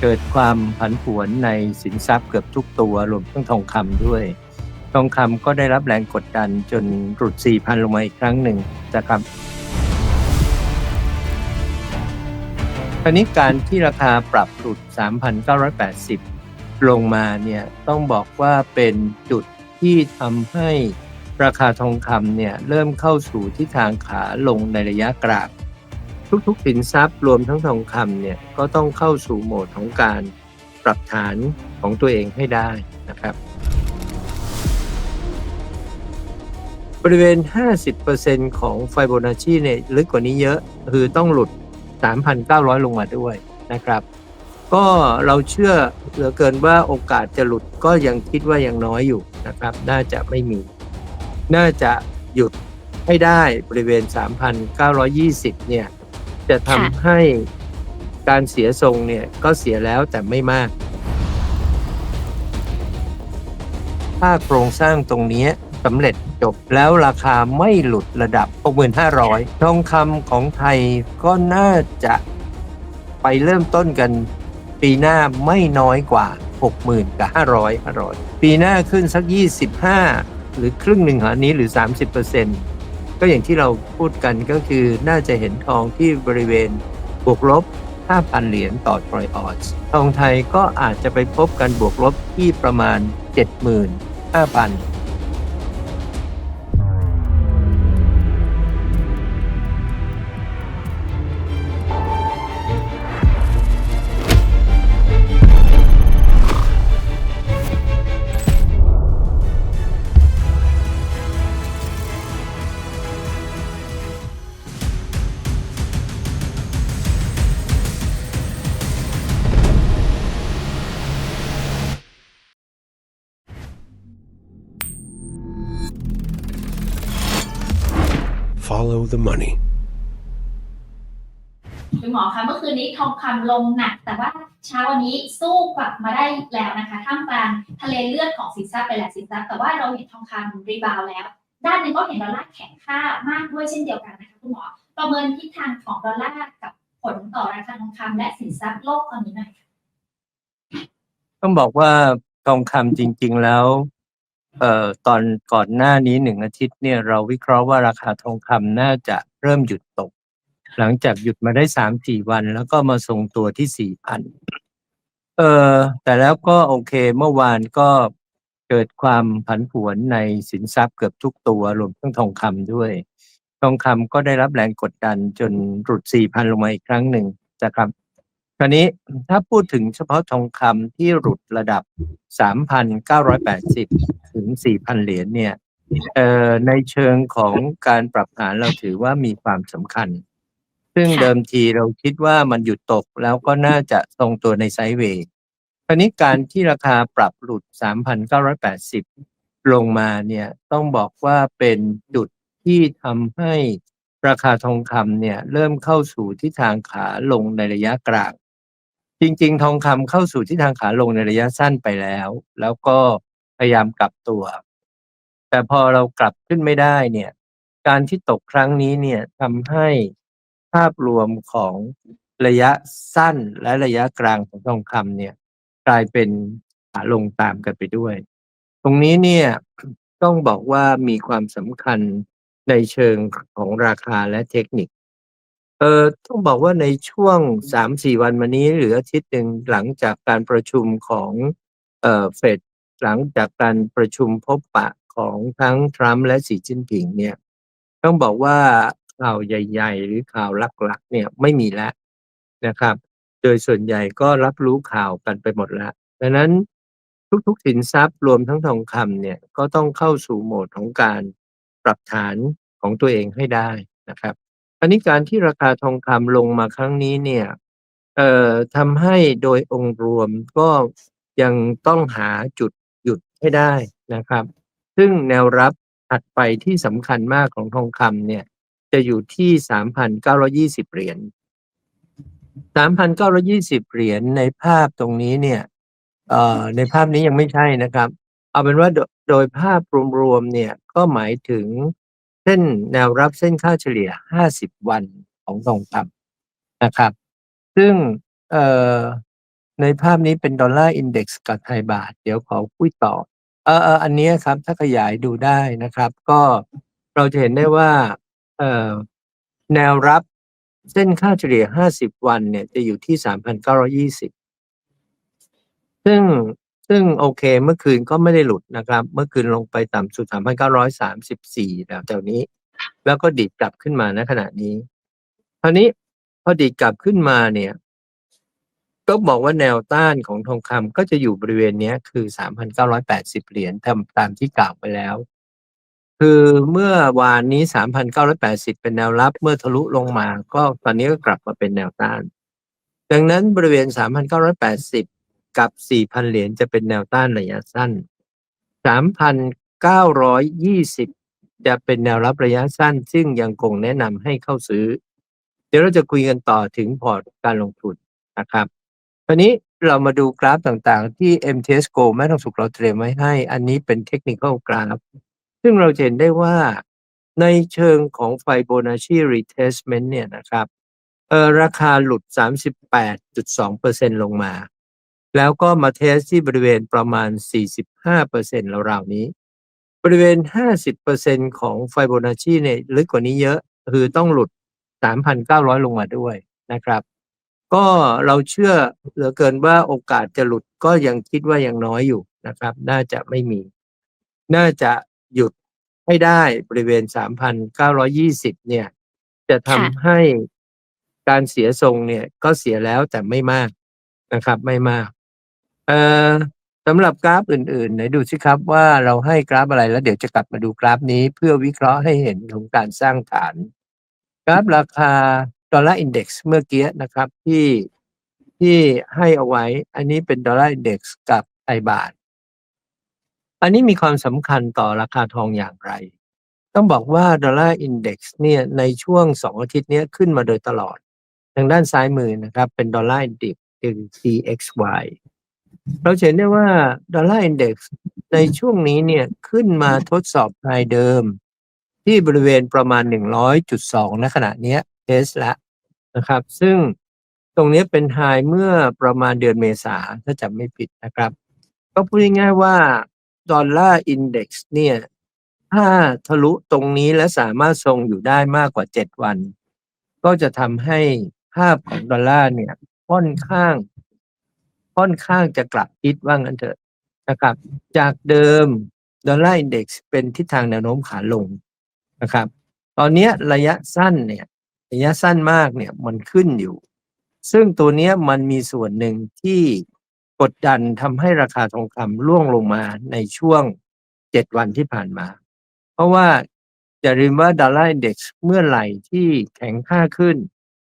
เกิดความผันผวนในสินทรัพย์เกือบทุกตัวรวมทั้งทองคำด้วย ทองคำก็ได้รับแรงกดดันจนหลุด 4,000 ลงมาอีกครั้งหนึ่งนะครับคราวนี้การที่ราคาปรับหลุด 3,980 ลงมาเนี่ยต้องบอกว่าเป็นจุดที่ทำให้ราคาทองคำเนี่ยเริ่มเข้าสู่ทิศทางขาลงในระยะกลาง ทุกๆสินทรัพย์รวมทั้งทองคำเนี่ยก็ต้องเข้าสู่โหมดของการปรับฐานของตัวเองให้ได้นะครับ บริเวณ 50%ของไฟโบนัชชีเนี่ยลึกกว่านี้เยอะ คือต้องหลุด 3,900 ลงมาด้วยนะครับ ก็เราเชื่อเหลือเกินว่าโอกาสจะหลุดก็ยังคิดว่ายังน้อยอยู่นะครับ น่าจะไม่มี น่าจะหยุดให้ได้บริเวณ 3,920 เนี่ย จะทำให้การเสียทรงเนี่ยก็เสียแล้วแต่ไม่มาก ถ้าโครงสร้างตรงนี้สำเร็จจบแล้วราคาไม่หลุดระดับ 6,500 ทองคำของไทยก็น่าจะไปเริ่มต้นกันปีหน้าไม่น้อยกว่า 60,000 กับ 500 500 ปีหน้าขึ้นสัก 25 หรือครึ่งหนึ่งหานี้หรือ 30% ก็อย่างที่เราพูดกันก็คือน่าจะเห็นทองที่บริเวณบวกลบ 5,000 เหรียญต่อทรอยออนซ์ทองไทยก็อาจจะไปพบกันบวกลบที่ประมาณ75,000 the money. คุณหมอคะเมื่อคืนนี้ทองคำลงหนัก แต่ว่าเช้าวันนี้สู้กลับมาได้แล้วนะคะท่ามกลางทะเลเลือดของสินทรัพย์ไปหลายสินทรัพย์แต่ว่าเราเห็นทองคำรีบาวด์แล้ว ด้านหนึ่งก็เห็นดอลลาร์แข็งค่ามากด้วยเช่นเดียวกันนะคะคุณหมอประเมินทิศทางของดอลลาร์กับผลต่อราคาทองคำและสินทรัพย์โลกตอนนี้หน่อยค่ะต้องบอกว่าทองคำจริง ๆแล้ว เอ่อตอนก่อนหน้านี้หนึ่งอาทิตย์เนี่ยเราวิเคราะห์ว่าราคาทองคำน่าจะเริ่มหยุดตก หลังจากหยุดมาได้สามสี่วัน แล้วก็มาทรงตัวที่สี่พันเอ่อแต่แล้วก็โอเคเมื่อวานก็เกิดความผันผวนในสินทรัพย์เกือบทุกตัวรวมทั้งทองคำด้วย ทองคำก็ได้รับแรงกดดันจนหลุดสี่พันลงมาอีกครั้งหนึ่งนะครับ คราวนี้ถ้าพูดถึงเฉพาะทองคำที่หลุดระดับ 3,980 ถึง 4,000 เหรียญเนี่ยเอ่อในเชิงของการปรับฐานเราถือว่ามีความสำคัญ ซึ่งค่ะเดิมทีเราคิดว่ามันหยุดตกแล้วก็น่าจะทรงตัวในไซด์เวย์คราวนี้การที่ราคาปรับหลุด 3,980 ลงมาเนี่ยต้องบอกว่าเป็นจุดที่ทำให้ราคาทองคำเนี่ยเริ่มเข้าสู่ทิศทางขาลงในระยะกลาง จริง ๆ ทองคำเข้าสู่ทิศทางขาลงในระยะสั้นไปแล้ว แล้วก็พยายามกลับตัว แต่พอเรากลับขึ้นไม่ได้เนี่ย การที่ตกครั้งนี้เนี่ยทำให้ภาพรวมของระยะสั้นและระยะกลางของทองคำเนี่ย กลายเป็นขาลงตามกันไปด้วย ตรงนี้เนี่ยต้องบอกว่ามีความสำคัญในเชิงของราคาและเทคนิค เอ่อ ต้องบอกว่าในช่วงสามสี่วันมานี้ หรืออาทิตย์หนึ่ง หลังจากการประชุมของ เอ่อเฟดหลังจากการประชุมพบปะของทั้งทรัมป์และสีจิ้นผิงเนี่ย ต้องบอกว่า ข่าวใหญ่ ๆ หรือข่าวลัก ๆ เนี่ย ไม่มีแล้วนะครับ โดยส่วนใหญ่ก็รับรู้ข่าวกันไปหมดแล้ว ดังนั้น ทุก ๆ สินทรัพย์รวมทั้งทองคำเนี่ย ก็ต้องเข้าสู่โหมดของการปรับฐานของตัวเองให้ได้นะครับ อันนี้การที่ราคาทองคำลงมาครั้งนี้เนี่ย เอ่อทำให้โดยองค์รวมก็ยังต้องหาจุดหยุดให้ได้นะครับ ซึ่งแนวรับถัดไปที่สำคัญมากของทองคำเนี่ย จะอยู่ที่ 3,920 เหรียญ 3,920 เหรียญในภาพตรงนี้เนี่ยเอ่อในภาพนี้ยังไม่ใช่นะครับ เอาเป็นว่าโดยโดยภาพรวมๆเนี่ยก็หมายถึง เส้นแนวรับเส้นค่าเฉลี่ย 50 วันของทองคำนะครับ ซึ่งในภาพนี้เป็นดอลลาร์อินเด็กซ์กับไทยบาท เดี๋ยวขอคุยต่อ เออเอออันนี้ครับ ถ้าขยายดูได้นะครับ ก็เราจะเห็นได้ว่าแนวรับเส้นค่าเฉลี่ย 50 วันเนี่ยจะอยู่ที่ 3,920 ซึ่ง ซึ่งโอเคเมื่อคืนก็ไม่ได้หลุดนะครับ เมื่อคืนลงไปต่ำสุด 3,934แล้วแถวนี้ แล้วก็ดิดกลับขึ้นมาณขณะนี้คราวนี้พอดีดกลับขึ้นมาเนี่ยก็บอกว่าแนวต้านของทองคำก็จะอยู่บริเวณนี้คือ 3,980 เหรียญตามตามที่กล่าวไปแล้ว คือเมื่อวานนี้ 3,980 เป็นแนวรับ เมื่อทะลุลงมา ก็ตอนนี้ก็กลับมาเป็นแนวต้าน ดังนั้นบริเวณ 3,980 กับ 4,000 เหรียญจะเป็นแนวต้านระยะสั้น 3,920 จะเป็นแนวรับระยะสั้น ซึ่งยังคงแนะนำให้เข้าซื้อ เดี๋ยวเราจะคุยกันต่อถึงพอร์ตการลงทุนนะครับคราวนี้เรามาดูกราฟต่างๆ ที่ MTS Go แม่ทองสุขเราเตรียมไว้ให้ อันนี้เป็นเทคนิคอลกราฟ ซึ่งเราเห็นได้ว่าในเชิงของ Fibonacci retracement เนี่ยนะครับเออราคาหลุด 38.2%ลงมา แล้วก็มาเทสที่บริเวณประมาณ 45%ราวๆนี้ บริเวณ 50%ของ Fibonacci เนี่ยลึกกว่านี้เยอะ คือต้องหลุด 3,900 ลงมาด้วยนะครับ ก็เราเชื่อเหลือเกินว่าโอกาสจะหลุดก็ยังคิดว่ายังน้อยอยู่นะครับ น่าจะไม่มี น่าจะหยุดให้ได้บริเวณ 3,920 เนี่ย จะทำให้การเสียทรงเนี่ยก็เสียแล้วแต่ไม่มากนะครับ ไม่มาก เอ่อสำหรับกราฟอื่นๆ ไหนดูสิครับว่าเราให้กราฟอะไรแล้วเดี๋ยวจะกลับมาดูกราฟนี้เพื่อวิเคราะห์ให้เห็นของการสร้างฐาน กราฟราคาดอลลาร์อินเด็กซ์เมื่อกี้นะครับที่ที่ให้เอาไว้ อันนี้เป็นดอลลาร์อินเด็กซ์กับไทยบาท อันนี้มีความสำคัญต่อราคาทองอย่างไร ต้องบอกว่าดอลลาร์อินเด็กซ์เนี่ยในช่วงสองอาทิตย์เนี้ยขึ้นมาโดยตลอด ทางด้านซ้ายมือนะครับเป็นดอลลาร์อินเด็กซ์คือ DXY เราเห็นได้ว่าดอลลาร์อินเด็กซ์ในช่วงนี้เนี่ยขึ้นมาทดสอบไฮเดิม ที่บริเวณประมาณ 100.2 ณขณะนี้เทสละนะครับ ซึ่งตรงนี้เป็นไฮเมื่อประมาณเดือนเมษาถ้าจำไม่ผิดนะครับ ก็พูดง่ายๆว่าดอลลาร์อินเด็กซ์เนี่ยถ้าทะลุตรงนี้และสามารถทรงอยู่ได้มากกว่า 7 วัน ก็จะทำให้ภาพของดอลลาร์เนี่ยค่อนข้าง ค่อนข้างจะกลับทิศว่างั้นเถอะนะครับ จากเดิมดอลลาร์อินเด็กซ์เป็นทิศทางแนวโน้มขาลงนะครับ ตอนนี้ระยะสั้นเนี่ยระยะสั้นมากเนี่ยมันขึ้นอยู่ ซึ่งตัวนี้มันมีส่วนหนึ่งที่กดดันทำให้ราคาทองคำร่วงลงมาในช่วง7วันที่ผ่านมา เพราะว่าอย่าลืมว่าดอลลาร์อินเด็กซ์เมื่อไหร่ที่แข็งค่าขึ้น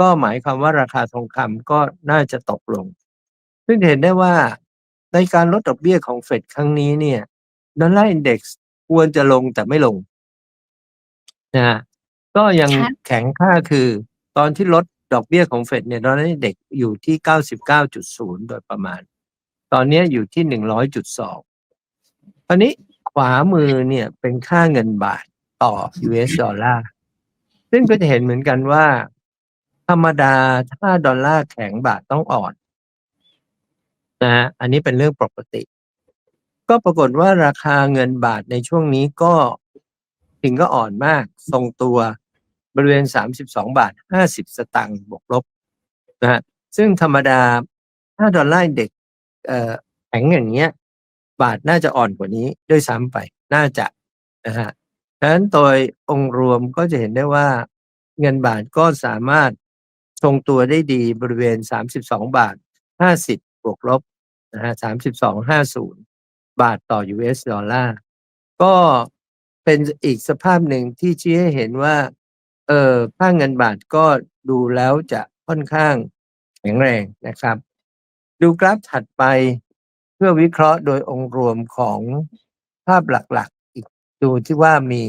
ก็หมายความว่าราคาทองคำก็น่าจะตกลง ซึ่งเห็นได้ว่าในการลดดอกเบี้ยของเฟดครั้งนี้เนี่ยดอลลาร์อินเด็กซ์ควรจะลงแต่ไม่ลงนะฮะก็ยังค่ะแข็งค่าคือ ตอนที่ลดดอกเบี้ยของเฟดเนี่ยดอลลาร์อินเด็กซ์อยู่ที่99.0โดยประมาณ ตอนเนี้ยอยู่ที่100.2ตอนนี้ขวามือเนี่ยเป็นค่าเงินบาทต่อ US ดอลลาร์ซึ่งก็จะเห็นเหมือนกันว่า ธรรมดาถ้าดอลลาร์แข็งบาทต้องอ่อน นะฮะอันนี้เป็นเรื่องปกติ ก็ปรากฏว่าราคาเงินบาทในช่วงนี้ก็ถึงก็อ่อนมาก ทรงตัวบริเวณ 32 บาท 50 สตางค์บวกลบนะฮะซึ่งธรรมดาถ้าดอลลาร์เด็กแข็งอย่างเงี้ย บาทน่าจะอ่อนกว่านี้ด้วยซ้ำไปน่าจะนะฮะดังนั้นโดยองค์รวมก็จะเห็นได้ว่าเงินบาทก็สามารถทรงตัวได้ดีบริเวณ 32 บาท 50 บวกลบ นะฮะ32.50บสองห้าศูนย์บาทต่อ US ดอลลาร์ ก็เป็นอีกสภาพหนึ่งที่ชี้ให้เห็นว่า เออค่าเงินบาทก็ดูแล้วจะค่อนข้างแข็งแรงนะครับ ดูกราฟถัดไปเพื่อวิเคราะห์โดยองค์รวมของภาพหลักๆ อีกดูที่ว่ามี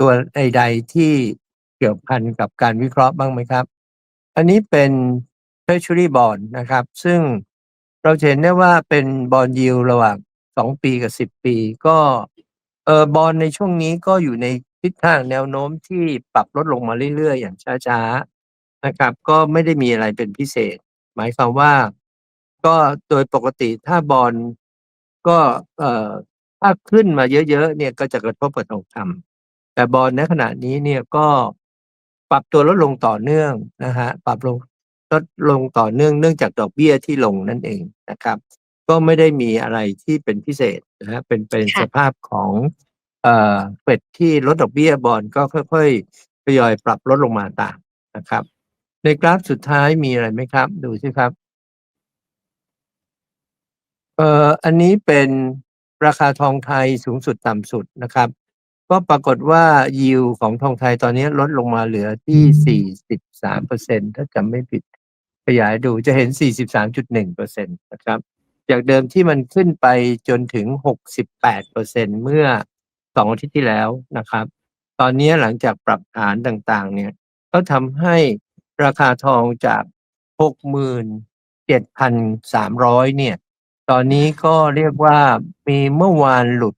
ตัวใดๆที่เกี่ยวพันกับการวิเคราะห์บ้างไหมครับ อันนี้เป็น Treasury Bond นะครับ ซึ่ง เราเห็นได้ว่าเป็นบอลยิวระหว่าง2ปีกับ10ปี ก็เออบอลในช่วงนี้ก็อยู่ในทิศทางแนวโน้มที่ปรับลดลงมาเรื่อยๆ อย่างช้าๆนะครับ ก็ไม่ได้มีอะไรเป็นพิเศษ หมายความว่ากก็โดยปกติถ้าบอลก็เอ่อถ้าขึ้นมาเยอะๆเนี่ยก็จะกระทบกับทองคำแต่บอลในขณะนี้เนี่ยก็ปรับตัวลดลงต่อเนื่องนะฮะปรับลง ลดลงต่อเนื่องเนื่องจากดอกเบี้ยที่ลงนั่นเองนะครับ ก็ไม่ได้มีอะไรที่เป็นพิเศษนะฮะเป็นเป็นค่ะสภาพของเอ่อเฟดที่ลดดอกเบี้ยบอลก็ค่อยๆทยอยปรับลดลงมาตามนะครับ ในกราฟสุดท้ายมีอะไรไหมครับ ดูสิครับเอ่ออันนี้เป็นราคาทองไทยสูงสุดต่ำสุดนะครับ ก็ปรากฏว่ายิวของทองไทยตอนนี้ลดลงมาเหลือที่ 43เปอร์เซ็นถ้าจำไม่ผิด ขยายดูจะเห็น 43.1เปอร์เซ็นตนะครับ จากเดิมที่มันขึ้นไปจนถึง 68เปอร์เซ็นเมื่อสองอาทิตย์ที่แล้วนะครับ ตอนนี้หลังจากปรับฐานต่างๆ เนี่ยก็ทำให้ราคาทองจาก 67,300 เนี่ย ตอนนี้ก็เรียกว่ามีเมื่อวานหลุด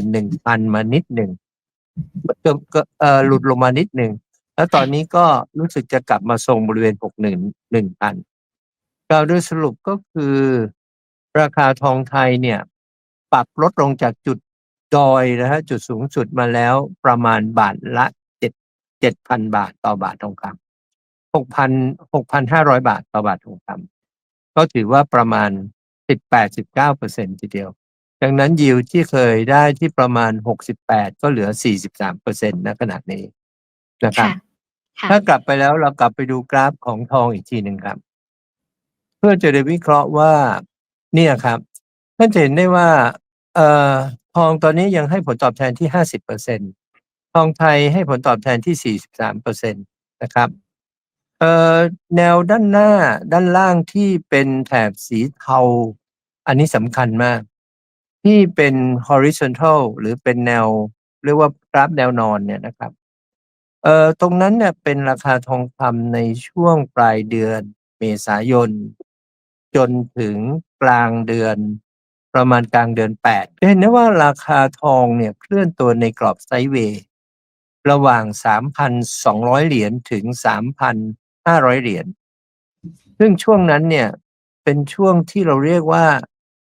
61,000มานิดหนึ่งก็ก็เอ่อหลุดลงมานิดหนึ่งแล้วตอนนี้ก็รู้สึกจะกลับมาทรงบริเวณ61,000กล่าวโดยสรุปก็คือ ราคาทองไทยเนี่ย ปรับลดลงจากจุดดอยนะฮะจุดสูงสุดมาแล้วประมาณบาทละเจ็ดเจ็ดพันบาทต่อบาททองคำหกพันหกพันห้าร้อยบาทต่อบาททองคำก็ถือว่าประมาณ สิบแปดสิบเก้าเปอร์เซ็นทีเดียว ดังนั้นยิวที่เคยได้ที่ประมาณหกสิบแปดก็เหลือสี่สิบสามเปอร์เซ็นต์ณขณะนี้นะครับค่ะค่ะถ้ากลับไปแล้วเรากลับไปดูกราฟของทองอีกทีหนึ่งครับ เพื่อจะได้วิเคราะห์ว่าเนี่ยครับท่านจะเห็นได้ว่าเอ่อทองตอนนี้ยังให้ผลตอบแทนที่ห้าสิบเปอร์เซ็นทองไทยให้ผลตอบแทนที่สี่สิบสามเปอร์เซ็นตนะครับเอ่อแนวด้านหน้าด้านล่างที่เป็นแถบสีเทา อันนี้สำคัญมาก ที่เป็น horizontal หรือเป็นแนว เรียกว่ากราฟแนวนอนเนี่ยนะครับเอ่อตรงนั้นเนี่ยเป็นราคาทองคำในช่วงปลายเดือนเมษายน จนถึงกลางเดือนประมาณกลางเดือนแปดเห็นได้ว่าราคาทองเนี่ยเคลื่อนตัวในกรอบไซด์เวย์ระหว่าง 3,200 เหรียญถึง 3,500 เหรียญ ซึ่งช่วงนั้นเนี่ย เป็นช่วงที่เราเรียกว่า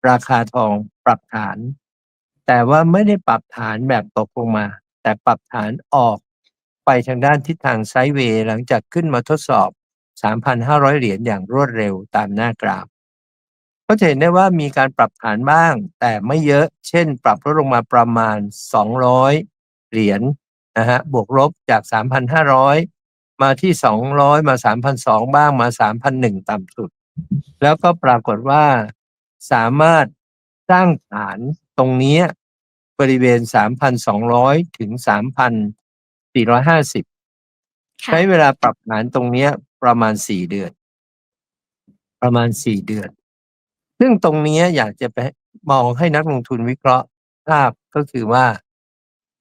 ราคาทองปรับฐาน แต่ว่าไม่ได้ปรับฐานแบบตกลงมา แต่ปรับฐานออกไปทางด้านทิศทางไซด์เวย์หลังจากขึ้นมาทดสอบ 3,500 เหรียญอย่างรวดเร็วตามหน้ากราฟก็จะเห็นได้ว่ามีการปรับฐานบ้าง แต่ไม่เยอะเช่น ปรับลดลงมาประมาณ 200 เหรียญนะฮะบวกลบจาก 3,500 มาที่ 200 มา 3,200 บ้างมา3,100ต่ำสุด แล้วก็ปรากฏว่าสามารถสร้างฐานตรงเนี้ยบริเวณ 3,200 ถึง 3,450ค่ะใช้เวลาปรับฐานตรงเนี้ยประมาณ 4 เดือน ประมาณ 4 เดือน ซึ่งตรงเนี้ยอยากจะไปมองให้นักลงทุนวิเคราะห์ภาพก็คือว่า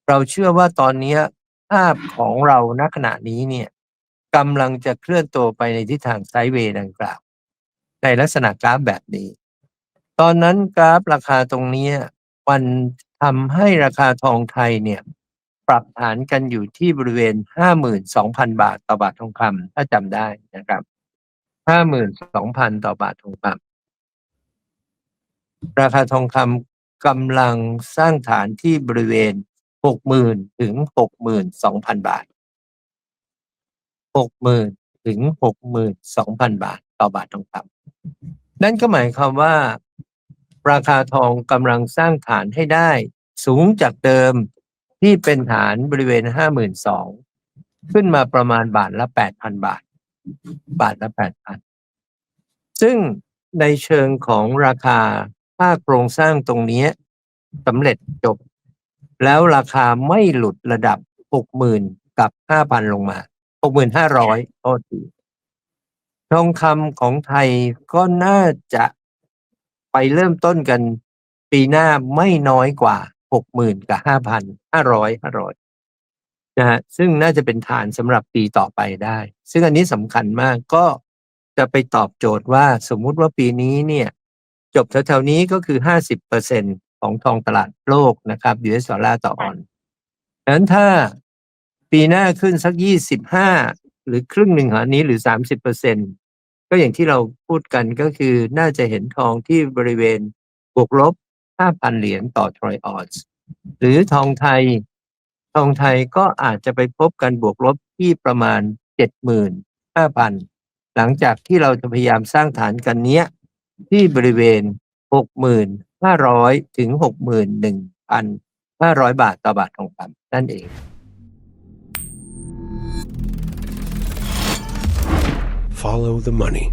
เราเชื่อว่าตอนเนี้ยภาพของเราณขณะนี้เนี่ยกำลังจะเคลื่อนตัวไปในทิศทางไซด์เวย์ดังกล่าว ในลักษณะกราฟแบบนี้ ตอนนั้นกราฟราคาตรงนี้มันทำให้ราคาทองไทยเนี่ยปรับฐานกันอยู่ที่บริเวณ 52,000 บาทต่อบาททองคำถ้าจำได้นะครับ 52,000 ต่อบาททองคำราคาทองคำกำลังสร้างฐานที่บริเวณ 60,000 ถึง 62,000 บาท 60,000 ถึง 62,000 บาท ต่อบาททองคำนั่นก็หมายความว่า ราคาทองกำลังสร้างฐานให้ได้ สูงจากเดิมที่เป็นฐานบริเวณ 52,000 ขึ้นมาประมาณบาทละ 8,000 บาท บาทละ 8,000 ซึ่งในเชิงของราคาถ้าโครงสร้างตรงนี้สำเร็จจบ แล้วราคาไม่หลุดระดับ 60,000 กับ 5,000 ลงมา 6,500โทษที ทองคำของไทยก็น่าจะไปเริ่มต้นกันปีหน้าไม่น้อยกว่า60,000กับ5,000 500 500นะฮะซึ่งน่าจะเป็นฐานสำหรับปีต่อไปได้ ซึ่งอันนี้สำคัญมากก็จะไปตอบโจทย์ว่าสมมุติว่าปีนี้เนี่ยจบแถวๆนี้ก็คือ50%ของทองตลาดโลกนะครับ US ดอลลาร์ต่อออนดังนั้นถ้าปีหน้าขึ้นสัก25หรือครึ่งหนึ่งของอันนี้หรือ30%ก็น ก็อย่างที่เราพูดกันก็คือน่าจะเห็นทองที่บริเวณบวกลบ 5,000 เหรียญต่อทรอยออนซ์หรือทองไทย ทองไทยก็อาจจะไปพบกันบวกลบที่ประมาณ 75,000 หลังจากที่เราจะพยายามสร้างฐานกันเนี้ย ที่บริเวณ 6,500 ถึง 61,500 บาทต่อบาททองคำนั่นเอง Follow the money.